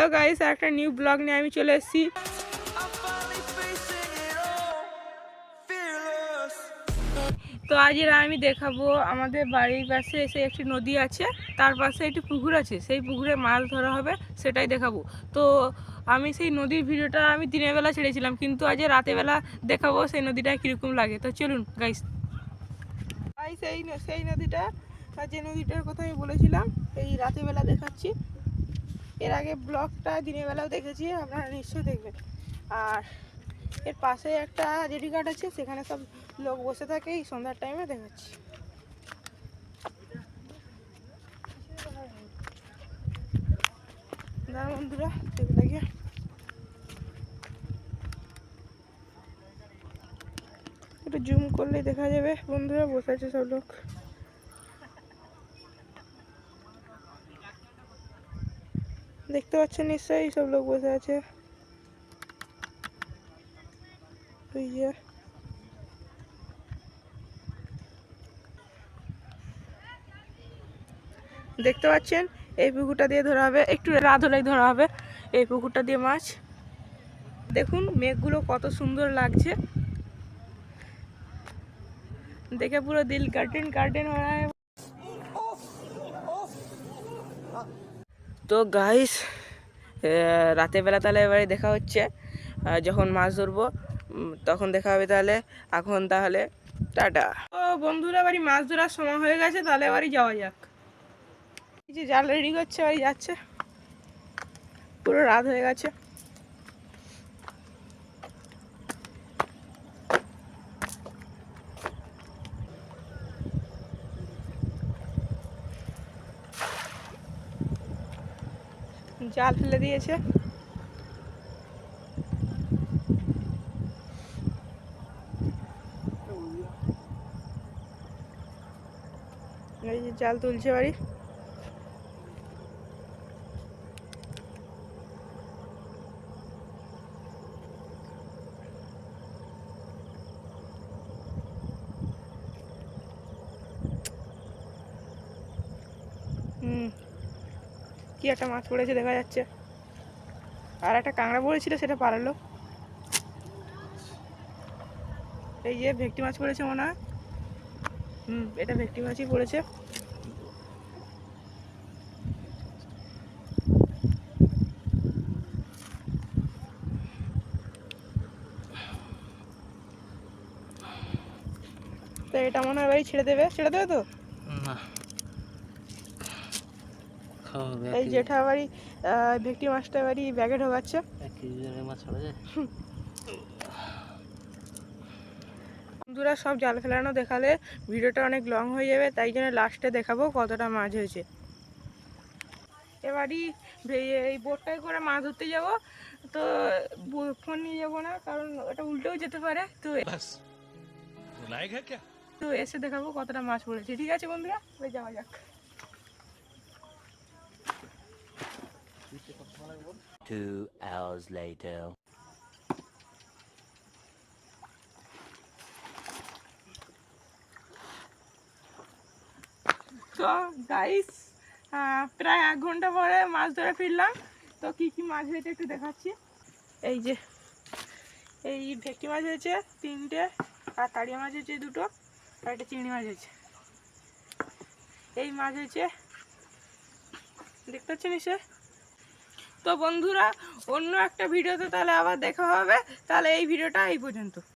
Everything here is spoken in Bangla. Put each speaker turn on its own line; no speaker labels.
হ্যালো গাইস একটা নিউ ব্লগ নিয়ে আমি চলে এসেছি। তো আজ আমি দেখাবো আমাদের বাড়ির পাশে এসে একটি নদী আছে, তার পাশে একটি পুকুর আছে, সেই পুকুরে মাছ ধরা হবে, সেটাই দেখাবো। তো আমি সেই নদীর ভিডিওটা আমি দিনের বেলা ছেড়েছিলাম, কিন্তু আজ রাতে বেলা দেখাবো সেই নদীটা কীরকম লাগে। তো চলুন গাইস সেই সেই নদীটা যে নদীটার কথা আমি বলেছিলাম, এই রাতের বেলা দেখাচ্ছি। এর আগে ব্লগটা দিনের বেলাও দেখেছি, আপনারা নিশ্চয়ই দেখবেন। আর এর পাশে একটা জেডি কার্ড আছে, সেখানে সব লোক বসে থাকে, এই সন্ধ্যার টাইমে দেখাচ্ছি। বন্ধুরা দেখে লাগে একটু জুম করলে দেখা যাবে, বন্ধুরা বসে আছে সব লোক। দেখতে পাচ্ছেন নিশ্চয়ই সব লোক বসে আছে। দেখতে পাচ্ছেন? এই পুকুরটা দিয়ে ধরা হবে। একটু রাত হলে ধরা হবে। এই পুকুরটা দিয়ে মাছ। দেখুন, মেঘগুলো কত সুন্দর লাগছে। দেখে পুরো দিল গার্ডেন গার্ডেন হয়ে তো গাইস রাতের বেলা তাহলে এবারে দেখা হচ্ছে। যখন মাছ ধরবো তখন দেখা হবে তাহলে। এখন তাহলে, টাটা। ও বন্ধুরা বাড়ি মাছ ধরার সময় হয়ে গেছে, তাহলে বাড়ি যাওয়া যাক। কিছু জাল রেডি করছে বাড়ি যাচ্ছে। পুরো রাত হয়ে গেছে। জাল ফেলে দিয়েছে। এই যে জাল তুলছে বাড়ি। হুম। কি একটা মাছ পড়েছে দেখা যাচ্ছে। আর একটা কাঁকড়া পড়েছিল, সেটা পালালো। এই যে ভেটকি মাছ পড়েছে মনে হয়। হুম, এটা ভেটকি মাছই পড়েছে। তো এটা মনে হয় বাড়ি ছেড়ে দেবে। ছেড়ে দেবে তো
না খাওয়া হবে
এই জেঠা বাড়ি ভেকটি মাছটা বাড়ি ব্যাগে ঢোকাচ্ছে। বন্ধুরা সব জাল ফেলানো দেখালে ভিডিওটা অনেক লং হয়ে যাবে তাই জন্য লাস্টে দেখাবো কতটা মাছ হয়েছে। এবারই এই বোটটায় করে মাছ ধরতে যাব তো ফোন নিয়ে যাব না কারণ ওটা উল্টেও যেতে পারে। তো তো এসে দেখাবো কতটা মাছ পড়েছে। ঠিক আছে বন্ধুরা যাওয়া যাক।
Two hours later.
তো গাইস প্রায় এক ঘণ্টা পরে মাছ ধরে ফিরলাম। তো কি কি মাছ হয়েছে একটু দেখাচ্ছি। এই যে, এই ভেটকি মাছ হয়েছে তিনটে, আর তাড়িয়া মাছ হয়েছে দুটো, আর একটা চিংড়ি মাছ হয়েছে। এই মাছ হয়েছে, দেখতে পাচ্ছেন এসে? তো বন্ধুরা অন্য একটা ভিডিওতে তাহলে আবার দেখা হবে। তাহলে এই ভিডিওটা এই পর্যন্ত।